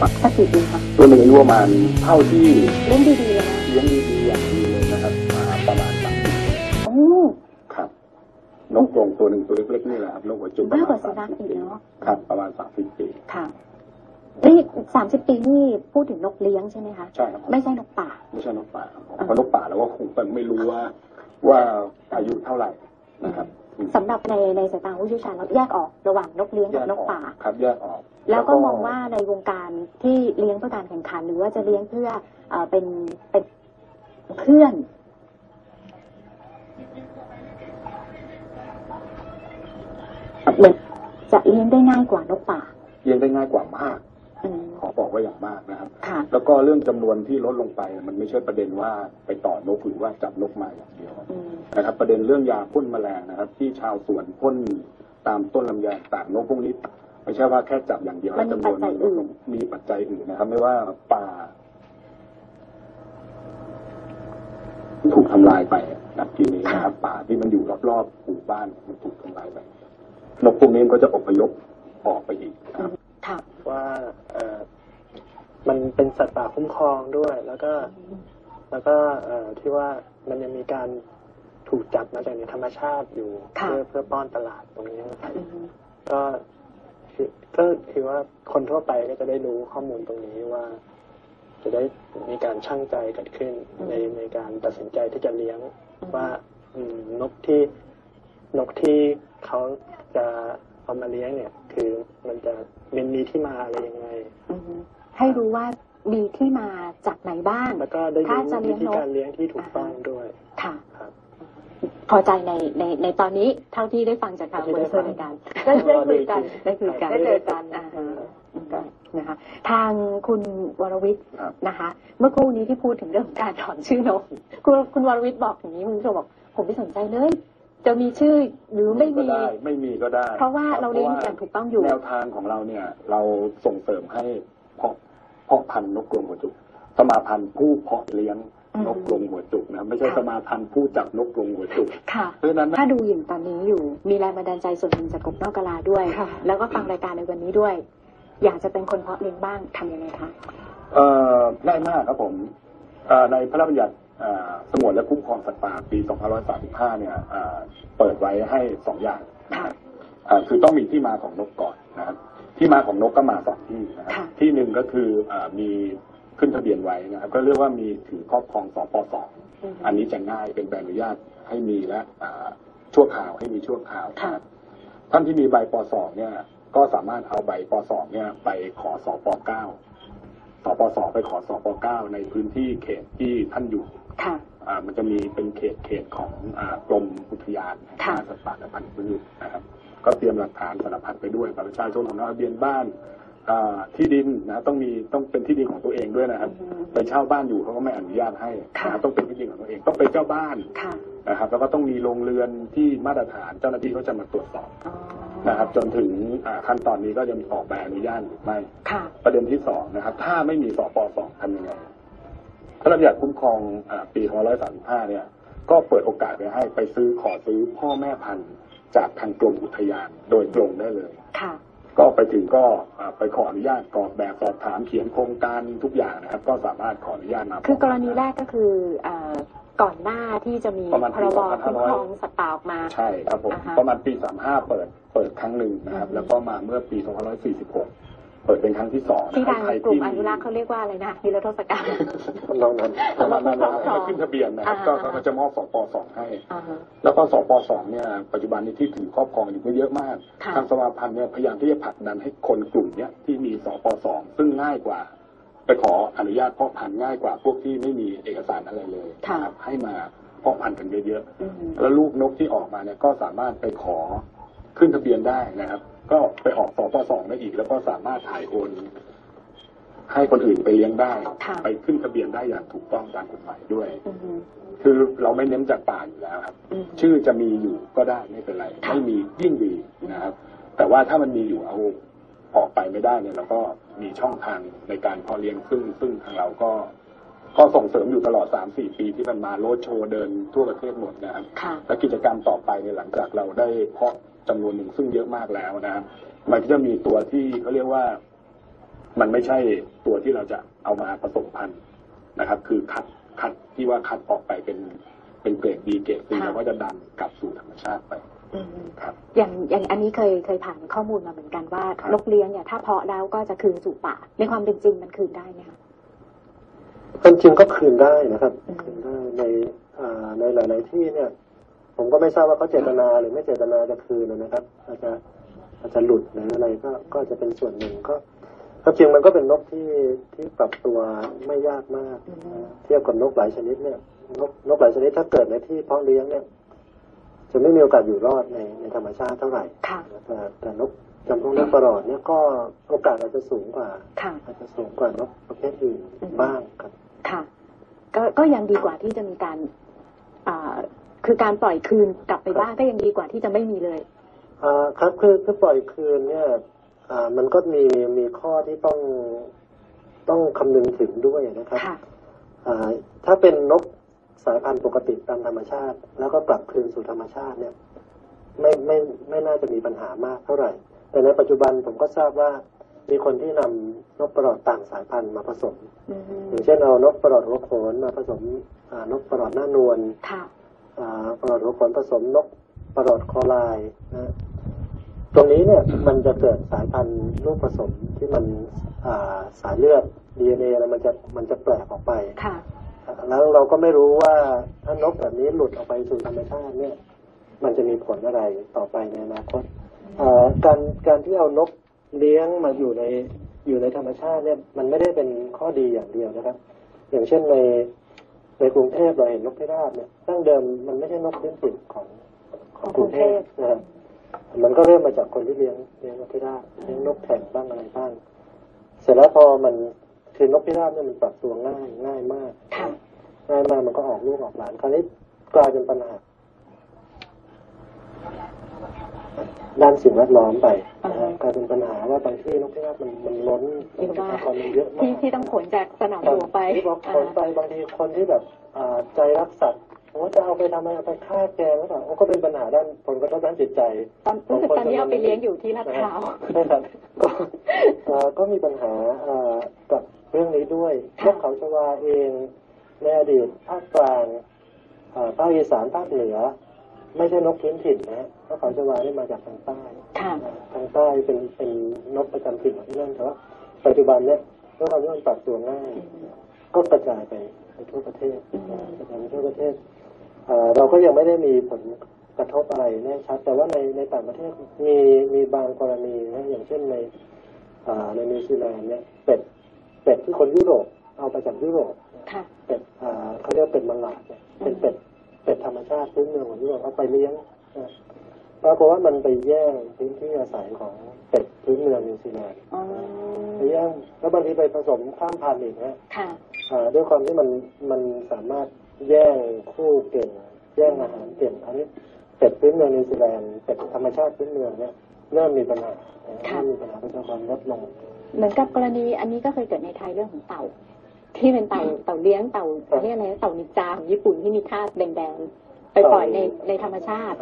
ปักสักกี่ปีคะตัวหนึ่งอายุประมาณเท่าที่เล่นดีๆเลยนะเลี้ยงดีๆอย่างดีเลยนะครับอ่าประมาณสามปีโอ้ครับนกกรงตัวหนึ่งตัวเล็กๆนี่แหละครับนกหัวจุกประมากมากณว่าสุสามนัขสิบอีกปีเนาะครับประมาณสามสิบปีค่ะนี่สามสิบปีนี่พูดถึงนกเลี้ยงใช่ไหมคะใช่ครับไม่ใช่นกป่า ไม่ใช่นกป่าครับเพราะนกป่าเราก็คงไม่รู้ว่าว่าอายุเท่าไหร่นะครับสำหรับในในสายตาผู้เชี่ยวชาญเราแยกออกระหว่างนกเลี้ยงกับนกป่า ครับแยกออก แล้วก็มองว่าในวงการที่เลี้ยงเพื่อการแข่งขัน หรือว่าจะเลี้ยงเพื่อเอ่อเป็นเป็นเพื่อน เหมือนจะเลี้ยงได้ง่ายกว่านกป่าเลี้ยงได้ง่ายกว่ามากอืมขอบอกว่าอย่างมากนะครับค่ะแล้วก็เรื่องจำนวนที่ลดลงไป มันไม่ใช่ประเด็นว่าไปต่อนกหรือว่าจับนกมาอย่างเดียวอืมนะครับ ประเด็นเรื่องยาพ่นแมลงนะครับ ที่ชาวสวนพ่นตามต้นลำไยต่างนกพวกนี้ ไม่ใช่ว่าแค่จับอย่างเดียวมันมีจำนวนปัจจัยอื่นมีปัจจัยอื่นนะครับ ไม่ว่าป่า ถูกทำลายไปนะครับทีนี้นะครับ ป่าที่มันอยู่รอบๆหมู่บ้านมันถูกทำลายไปนกพวกนี้ก็จะอพยพออกไปอีกนะครับค่ะว่าเอ่อมันเป็นสัตว์ป่าคุ้มครองด้วย แล้วก็ แล้วก็เอ่อที่ว่ามันยังมีการถูกจับมาจากในธรรมชาติอยู่ค่ะเพื่อเพื่อป้อนตลาดตรงนี้นะครับอืมก็คือ ก็คือว่าคนทั่วไปก็จะได้รู้ข้อมูลตรงนี้ว่า จะได้มีการชั่งใจเกิดขึ้น ในในการตัดสินใจที่จะเลี้ยงว่าอืมนกที่นกที่เขาจะเอามาเลี้ยงเนี่ย คือมันจะมันมีที่มาอะไรยังไงอืมให้รู้ว่ามีที่มาจากไหนบ้างแล้วก็ได้ถ้ารู้จะเลี้วิยงธีนกการเลี้ยงที่ถูกต้องด้วยค่ะครับ พอใจในในในตอนนี้เท่าที่ได้ฟังจากทางที่บได้ริษัฟัทงในการได้ได้คุยกันได้คุยกันได้เจอกันอ่าฮะนะคะทางคุณวรวิทย์ครับนะคะ เมื่อครู่นี้ที่พูดถึงเรื่องของการถอนชื่อนกคุณคุณวรวิทย์บอกอย่างนี้คุณผู้ชมบอกผมไม่สนใจเลยจะมีชื่อหรือไม่ก็มีได้ไม่มีก็ได้ เพราะว่าคบเราเลี้ยงพะว่อย่างถูกต้องอยู่แนวทางของเราเนี่ย เราส่งเสริมให้เพาะเพาะพันธุ์นกกรงหัวจุกสมาพันธ์ผู้เพาะเลี้ยงอืม นกกรงหัวจุกนะไม่ใช่ค่ะสมาพันธ์ผู้จับนกกรงหัวจุกค่ะเพราะฉะนั้นถ้าดูอย่างตอนนี้อยู่ มีแรงบันดาลใจส่วนหนึ่งจากกบนอกกะลาด้วย แล้วก็ฟังรายการในวันนี้ด้วย อยากจะเป็นคนเพาะเลี้ยงบ้างทำยังไงคะเอ่อง่ายมากครับผมเอ่อในพระราชบัญญัติเอ่อสงวนและคุ้มครองสัตว์ป่าปี 2535 เนี่ยเอ่อเปิดไว้ให้สองอย่างนะครับเอ่อคือต้องมีที่มาของนกก่อนนะครับที่มาของนกก็มาสองที่นะครับค่ะที่หนึ่งก็คือเอ่อมี ขึ้นทะเบียนไว้นะครับ ก็เรียกว่ามีถือครอบครองสปสอันนี้จะง่ายเป็นใบอนุญาตให้มีและอ่าชั่วคราวให้มีชั่วคราวนะครับท่านที่มีใบปสเนี่ยก็สามารถเอาใบปสเนี่ยไปขอสปเก้าสปสไปขอสปเก้าในพื้นที่เขตที่ท่านอยู่ค่ะอ่ามันจะมีเป็นเขตเขตของอากรมอุทยานแห่งชาติสัตว์ป่าและพันธุ์พืชนะครับ ก็เตรียมหลักฐานสารพัดไปด้วยบัตรประชาชนของเราทะเบียนบ้านอ่า ที่ดินนะต้องมีต้องเป็นที่ดินของตัวเองด้วยนะครับอืมไปเช่าบ้านอยู่เขาก็ไม่อนุญาตให้ค่ะนะครับต้องเป็นที่ดินของตัวเองต้องเป็นเจ้าบ้านค่ะนะครับ แล้วก็ต้องมีโรงเรือนที่มาตรฐานเจ้าหน้าที่เขาจะมาตรวจสอบอ๋อนะครับ จนถึงอ่าขั้นตอนนี้ก็จะมีออกใบอนุญาตหรือไม่ค่ะประเด็นที่สองนะครับ ถ้าไม่มีสปสองทำยังไงพระราชบัญญัติคุ้มครองอ่าปี2535เนี่ย ก็เปิดโอกาสไปให้ไปซื้อขอซื้อพ่อแม่พันธุ์จากทางกรมอุทยานโดยตรงได้เลยค่ะ ก็ไปถึงก็อ่าไปขออนุญาตกรอกแบบสอบถามเขียนโครงการทุกอย่างนะครับ ก็สามารถขออนุญาตมาคือกรณีแรกก็คือเอ่อก่อนหน้าที่จะมีประมาณพรบปีคุ้มครองสัตว์ป่าออกมาใช่ครับผมอ่าฮะประมาณปี 35 เปิดเปิดครั้งหนึ่งนะครับอืมแล้วก็มาเมื่อปี 2546 เปิดเป็นครั้งที่สองที่นะครัทาบงใครกลุ่ที่มอนุรักษ์เขาเรียกว่าอะไรนะนิรโทษกรรมลองนั้นประมาณนั้นนะครับครอบครองมาขึ้นทะเบียนนะครับอ่าก็เขาก็จะมอบสปสองให้อ่าฮะแล้วก็สปสองเนี่ยปัจจุบันนี้ที่ถือครอบครองอยู่ก็เยอะมากค่ะทางสมาพันธ์เนี่ยพยายามที่จะผลักดันให้คนกลุ่มเนี้ยที่มีสปสองซึ่งง่ายกว่า ไปขออนุญาตเพาะพันธุ์ง่ายกว่าพวกที่ไม่มีเอกสารอะไรเลยค่ะนะครับให้มาเพาะพันธุ์กันเยอะอืมๆแล้วลูกนกที่ออกมาเนี่ยก็สามารถไปขอขึ้นทะเบียนได้นะครับ ก็ไปออกสปสองได้อีก แล้วก็สามารถถ่ายโอนให้คนอื่นไปเลี้ยงได้ ค่ะไปขึ้นทะเบียนได้อย่างถูกต้องตามกฎหมายด้วย อืมคือเราไม่เน้นจากป่าอยู่แล้วครับ อืมชื่อจะมีอยู่ก็ได้ไม่เป็นไรค่ะ ไม่มียิ่งดีนะครับ แต่ว่าถ้ามันมีอยู่เอาออกไปไม่ได้เนี่ยเราก็มีช่องทางในการเพอเลี้ยงซึ่งซึ่งทางเราก็ ก็ส่งเสริมอยู่ตลอดสามสี่ปีที่มันมาโรดโชว์เดินทั่วประเทศหมดนะครับค่ะ และกิจกรรมต่อไปเนี่ยหลังจากเราได้เพาะ จำนวนหนึ่งซึ่งเยอะมากแล้วนะครับ มันก็จะมีตัวที่เขาเรียกว่า มันไม่ใช่ตัวที่เราจะเอามาผสมพันธุ์นะครับ คือคัดคัดที่ว่าคัดออกไปเป็นเป็นเกรดดีเกรดซีค่ะแล้วก็จะดันกลับสู่ธรรมชาติไปอืมครับอย่างอย่างอันนี้เคยเคยผ่านข้อมูลมาเหมือนกันว่าครับนกเลี้ยงเนี่ยถ้าเพาะแล้วก็จะคืนสู่ป่าในความเป็นจริงมันคืนได้ไหมคะความจริงก็คืนได้นะครับอืมคืนได้ในอ่าในหลาย ๆ ที่เนี่ย ผมก็ไม่ทราบว่าเขาเจตนาหรือไม่เจตนาจะคืนนะครับ อาจจะอาจจะหลุดหรืออะไรก็ก็จะเป็นส่วนหนึ่งก็ความจริงมันก็เป็นนกที่ที่ปรับตัวไม่ยากมากอืมนะเทียบกับนกหลายชนิดเนี่ยนกนกหลายชนิดถ้าเกิดในที่เพาะเลี้ยงเนี่ย จะไม่มีโอกาสอยู่รอดในในธรรมชาติเท่าไหร่ค่ะแต่แต่นกจำพวกนกประหลอดเนี่ยก็โอกาสอาจจะสูงกว่าค่ะอาจจะสูงกว่านกประเภทอื่นอืมบ้างครับ ค่ะ ก็ก็ยังดีกว่าที่จะมีการอ่า คือการปล่อยคืนกลับไปบ้านก็ยังดีกว่าที่จะไม่มีเลยอ่าครับคือคือปล่อยคืนเนี่ยอ่ามันก็มีมีข้อที่ต้องต้องคำนึงถึงด้วยนะครับค่ะอ่าถ้าเป็นนกสายพันธุ์ปกติตามธรรมชาติ แล้วก็กลับคืนสู่ธรรมชาติเนี่ยไม่ไม่ไม่น่าจะมีปัญหามากเท่าไหร่ แต่ในปัจจุบันผมก็ทราบว่ามีคนที่นำนกประหลอดต่างสายพันธุ์มาผสมอืมอย่างเช่นเอานกประหลอดหัวโขนมาผสมอ่านกประหลอดหน้านวลค่ะอ่า ประหลอดหัวขนผสมนกประหลอดคอลายนะตรงนี้เนี่ยมันจะเกิดสายพันธุ์ลูกผสมที่มันอ่าสายเลือด DNA แล้วมันจะมันจะแปลกออกไปค่ะแล้วเราก็ไม่รู้ว่าถ้านกแบบนี้หลุดออกไปสู่ธรรมชาติเนี่ย มันจะมีผลอะไรต่อไปในอนาคตอ่าการการที่เอานกเลี้ยงมาอยู่ในอยู่ในธรรมชาติเนี่ยมันไม่ได้เป็นข้อดีอย่างเดียวนะครับ อย่างเช่นใน ในกรุงเทพเราเห็นนกพิราบเนี่ยตั้งเดิมมันไม่ใช่นกพื้นถิ่นของของกรุงเทพนะครับมันก็เริ่มมาจากคนที่เลี้ยงเลี้ยงนกพิราบเลี้ยงนกแข่งบ้างอะไรบ้าง เสร็จแล้วพอมันคือนกพิราบเนี่ยมันปรับตัวง่ายง่ายมากค่ะง่ายมากมันก็ออกลูกออกหลานคราวนี้กลายเป็นปัญหา ด้านสิ่งแวดล้อมไปอ่าฮะกลายเป็นปัญหาว่าบางที่นกพิราบมันมันล้นเรียกว่าคนมันเยอะมากที่ที่ต้องขนจากสนามหลวงไปที่บอกคนไปบางทีคนที่แบบอ่าใจรักสัตว์ว่าจะเอาไปทำไมเอาไปฆ่าแกงหรือเปล่าโอ้ก็เป็นปัญหาด้านผลกระทบด้านจิตใจตอนรู้สึกตอนนี้เอาไปเลี้ยงอยู่ที่ลาดพร้าวใช่ครับก็เอ่อก็มีปัญหาเอ่อกับเรื่องนี้ด้วยนค่ะกเขาชวาเองในอดีตภาคกลางเอ่อภาคอีสานภาคเหนือ ไม่ใช่นกพื้นถิ่นนะนกเขาชวานี่มาจากทางใต้ค่ะทางใต้เป็นเป็นนกประจำถิ่นของที่นั่นแต่ว่าปัจจุบันเนี่ยด้วยความที่มันปรับตัวง่าย ก็กระจายไปไปทั่วประเทศอืมกระจายไปทั่วประเทศเอ่อเราก็ยังไม่ได้มีผลกระทบอะไรแน่ชัด แต่ว่าในในต่างประเทศมีมีบางกรณีนะอย่างเช่นในอ่าในนิวซีแลนด์เนี่ยเป็ดเป็ดที่คนยุโรปเอาไปจากยุโรปค่ะเป็ดอ่าเขาเรียกเป็ดมังลาดเนี่ยเป็นเป็ด เป็ดธรรมชาติพื้นเมืองของยุโรปเอาไปเลี้ยงนะปรากฏว่ามันไปแย่งพื้นที่อาศัยของเป็ดพื้นเมืองนิวซีแลนด์อ๋อไปแย่งแล้วบางทีไปผสมข้ามพันธุ์อีกนะค่ะอ่าด้วยความที่มันมันสามารถแย่งคู่เก่ง แย่งอาหารเก่งอันนี้เป็ดพื้นเมืองนิวซีแลนด์เป็ดธรรมชาติพื้นเมืองเนี่ยเริ่มมีปัญหาเริ่มมีปัญหาประชากรลดลง เหมือนกับกรณีอันนี้ก็เคยเกิดในไทยเรื่องของเต่า ที่เป็นเต่าเต่าเลี้ยงเต่าครับเรียกอะไรนะเต่านินจาของญี่ปุ่นที่มีคราบแดงๆไปปล่อยในในธรรมชาติ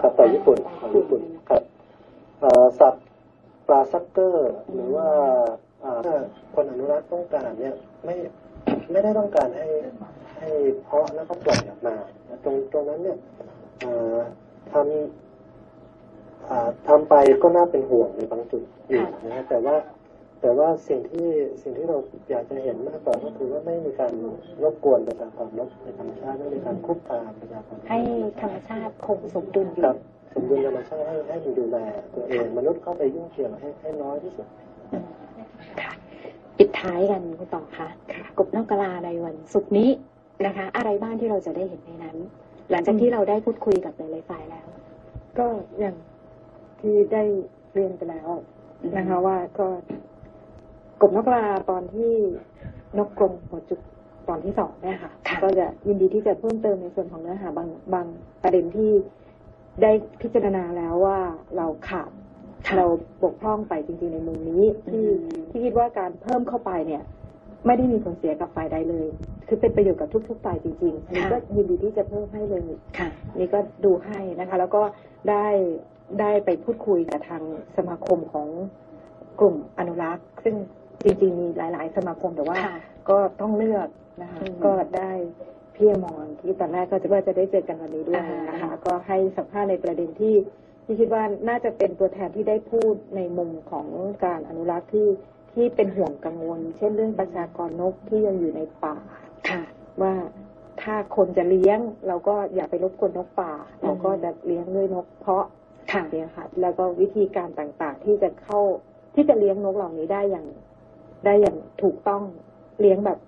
ครับแต่ญี่ปุ่นแต่ญี่ปุ่นครับเอ่อสัตว์ปลาซักเกอร์ หรือว่าอ่าถ้าคนอนุรักษ์ต้องการเนี่ยไม่ไม่ได้ต้องการให้ให้เพาะแล้วก็ปล่อยออกมา ตรงตรงนั้นเนี่ยเอ่อทำอ่าทำไปก็น่าเป็นห่วงในบางจุดอยู่นะฮะแต่ว่า แต่ว่าสิ่งที่สิ่งที่เราอยากจะเห็นมากกว่าก็คือว่าไม่มีการรบกวนประชากรนกในธรรมชาติไม่มีการคุกคามประชากรนกให้ธรรมชาติคงสมดุลอคยู่รับสมดุลธรรมชาติให้ให้มันดูแลตัวเองมนุษย์เข้าไปยุ่งเกี่ยวให้ให้น้อยที่สุดอืมค่ะปิดท้ายกันคุณต่อค่ะกบนอกกะลาในวันศุกร์นี้นะคะ อะไรบ้างที่เราจะได้เห็นในนั้น หลังจากที่เราได้พูดคุยกับหลายๆฝ่ายแล้ว ก็อย่างที่ได้เรียนไปแล้วนะคะว่าก็ กบนกลาตอนที่นกกรงหัวจุกตอนที่สองเนี่ยค่ะค่ะ ก็จะยินดีที่จะเพิ่มเติมในส่วนของเนื้อหาบางบางประเด็นที่ได้พิจารณาแล้วว่าเราขาดค่ะเราบกพร่องไปจริง ๆในมุมนี้ ที่อืมที่คิดว่าการเพิ่มเข้าไปเนี่ย ไม่ได้มีผลเสียกับฝ่ายใดเลย คือเป็นประโยชน์กับทุก ๆ ฝ่ายจริงๆอันนี้ก็ยินดีที่จะเพิ่มให้เลยค่ะนี่ก็ดูให้นะคะ แล้วก็ได้ได้ไปพูดคุยกับทางสมาคมของกลุ่มอนุรักษ์ ซึ่ง จริงๆมีหลาย ๆ สมาคมแต่ว่าค่ะก็ต้องเลือกนะคะอืมก็ได้พี่อมรที่ตอนแรกก็จะว่าจะได้เจอกันวันนี้ด้วยอ่านนะคะก็ให้สัมภาษณ์ในประเด็นที่ที่คิดว่าน่าจะเป็นตัวแทนที่ได้พูดในมุมของการอนุรักษ์ที่ที่เป็นห่วงกังวล เช่นเรื่องประชากรนกที่ยังอยู่ในป่าค่ะว่าถ้าคนจะเลี้ยง เราก็อย่าไปรบกวนนกป่า เราก็จะเลี้ยงด้วยนกเพาะค่ะเนี่ยค่ะแล้วก็วิธีการต่างๆ ที่จะเข้าที่จะเลี้ยงนกเหล่านี้ได้อย่าง ได้อย่างถูกต้องเลี้ยงแบบ